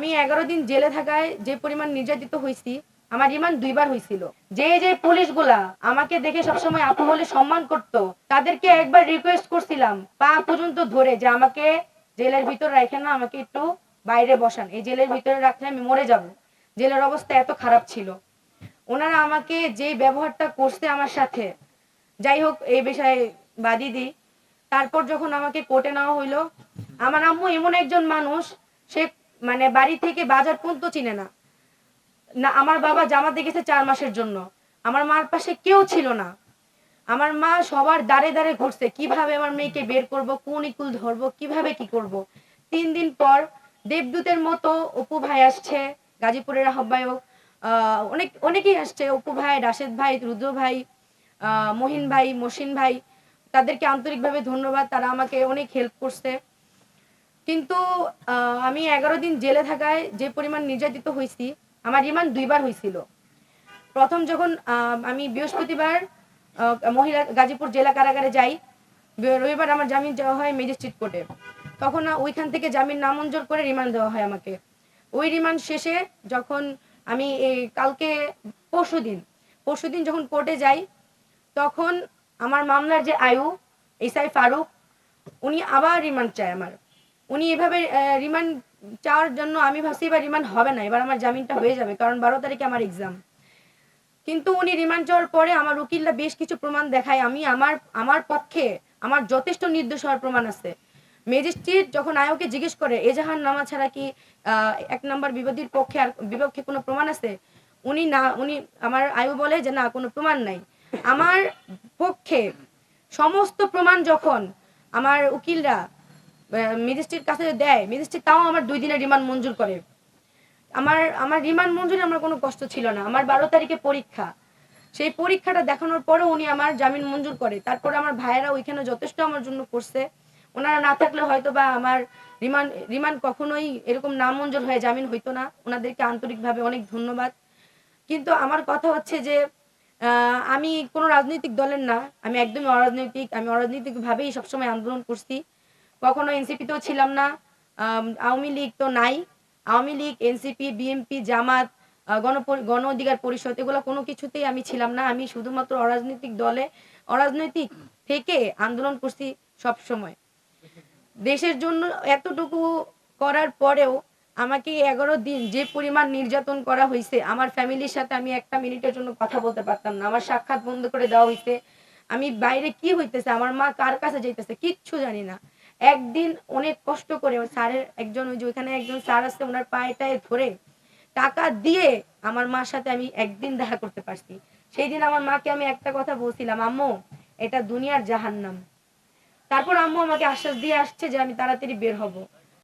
আমি এগারো দিন জেলে থাকায় যে পরিমাণ নির্যাতিত হয়েছি, আমার রিমান্ড দুইবার হয়েছিল। যে যে পুলিশগুলা আমাকে দেখে সবসময় আপু বলে সম্মান করত, তাদেরকে একবার রিকোয়েস্ট করছিলাম, পা পর্যন্ত ধরে যে আমাকে জেলের ভিতর রাখে না, আমাকে একটু বাইরে বসান। এই জেলের ভিতরে রাখলে আমি মরে যাব। জেলের অবস্থা এত খারাপ ছিল। ওনারা আমাকে যে ব্যবহারটা করছে আমার সাথে, যাই হোক, এই বিষয়ে বাদি দিই। তারপর যখন আমাকে কোর্টে নেওয়া হইল, আমার আম্মু এমন একজন মানুষ, সে মানে বাড়ি থেকে বাজার পর্যন্ত চিনে না। না আমার বাবা জামা দেখেছে চার মাসের জন্য। আমার মার পাশে কেউ ছিল না। আমার মা সবার দাঁড়ে দাঁড়ে ঘুরছে কীভাবে আমার মেয়েকে বের করব কোন ইকুল ধরবো কীভাবে কি করব। তিন দিন পর দেবদূতের মতো অপু ভাই আসছে গাজীপুরের আহ্বায়ক। আহ, অনেক অনেকেই আসছে অপু ভাই রাশেদ ভাই রুদ্র ভাই মহিন ভাই মসিন ভাই। তাদেরকে আন্তরিকভাবে ধন্যবাদ তারা আমাকে অনেক হেল্প করছে। কিন্তু আমি এগারো দিন জেলে থাকায় যে পরিমাণ নির্যাতিত হয়েছি, আমার রিমান্ড দুইবার হয়েছিল। প্রথম যখন আমি বৃহস্পতিবার মহিলা গাজীপুর জেলা কারাগারে যাই রবিবার আমার জামিন দেওয়া হয় ম্যাজিস্ট্রেট কোর্টে। তখন ওইখান থেকে জামিন নামঞ্জুর করে রিমান্ড দেওয়া হয় আমাকে। ওই রিমান্ড শেষে যখন আমি এই কালকে পরশুদিন পরশুদিন যখন কোর্টে যাই, তখন আমার মামলার যে আয়ু এসআই ফারুক, উনি আবার রিমান্ড চায় আমার। উনি এভাবে রিমান্ড চাওয়ার জন্য আমি ভাবছি এবার রিমান্ড হবে না, এবার আমার জামিনটা হয়ে যাবে, কারণ বারো তারিখে আমার এক্সাম কিন্তু উনি রিমান্ড চাওয়ার পরে আমার উকিলরা বেশ কিছু প্রমাণ দেখায়, আমি আমার আমার পক্ষে আমার যথেষ্ট নির্দোষ হওয়ার প্রমাণ আছে। ম্যাজিস্ট্রেট যখন আয়োকে জিজ্ঞেস করে, এজাহার নামা ছাড়া কি এক নম্বর বিবাদীর পক্ষে আর বিপক্ষে কোনো প্রমাণ আছে? উনি না, উনি, আমার আয়ু বলে যে না, কোনো প্রমাণ নাই। আমার পক্ষে সমস্ত প্রমাণ যখন আমার উকিলরা ম্যাজিস্ট্রেট কাছে দেয়। ম্যাজিস্ট্রেট তাও আমার দুই দিনের রিমান্ড মঞ্জুর করে। আমার আমার রিমান্ড মঞ্জুরে আমার কোনো কষ্ট ছিল না। আমার বারো তারিখে পরীক্ষা। সেই পরীক্ষাটা দেখানোর পরে উনি আমার জামিন মঞ্জুর করে। তারপরে আমার ভাইয়েরা ওইখানে যথেষ্ট আমার জন্য করছে। ওনারা না থাকলে হয়তো বা আমার রিমান্ড রিমান্ড কখনোই এরকম নাম মঞ্জুর হয়ে জামিন হইতো না। ওনাদেরকে আন্তরিকভাবে অনেক ধন্যবাদ। কিন্তু আমার কথা হচ্ছে যে আমি কোনো রাজনৈতিক দলের না। আমি একদমই অরাজনৈতিক। আমি অরাজনৈতিকভাবেই সবসময় আন্দোলন করছি। কখনো এনসিপিতেও ছিলাম না। আওয়ামী লীগ তো নাই। Awami League NCP BNP Jamaat গণপরি- Gono Odhikar পরিষদ, এগুলো কোনো কিছুতেই আমি ছিলাম না। আমি শুধুমাত্র অরাজনৈতিক দলে, অরাজনৈতিক থেকে আন্দোলন করছি সব সময় দেশের জন্য এতটুকু করার পরেও আমাকে এগারো দিন যে পরিমাণ নির্যাতন করা হয়েছে, আমার ফ্যামিলির সাথে আমি একটা মিনিটের জন্য কথা বলতে পারতাম না। আমার সাক্ষাৎ বন্ধ করে দেওয়া হয়েছে। আমি বাইরে কি হইতেছে? আমার মা কার কাছে যাইতেছে? কিচ্ছু জানি না। একদিন অনেক কষ্ট করে স্যারের একজন, ওই যে ওইখানে একজন স্যার আসতে ওনার পায়েটায় ধরে টাকা দিয়ে আমার মার সাথে আমি একদিন দেখা করতে পারছি। সেই দিন আমার মাকে আমি একটা কথা বলছিলাম, আম্মু, এটা দুনিয়ার জাহান্নাম। তারপর আম্মু আমাকে আশ্বাস দিয়ে আসছে যে আমি তাড়াতাড়ি বের হব।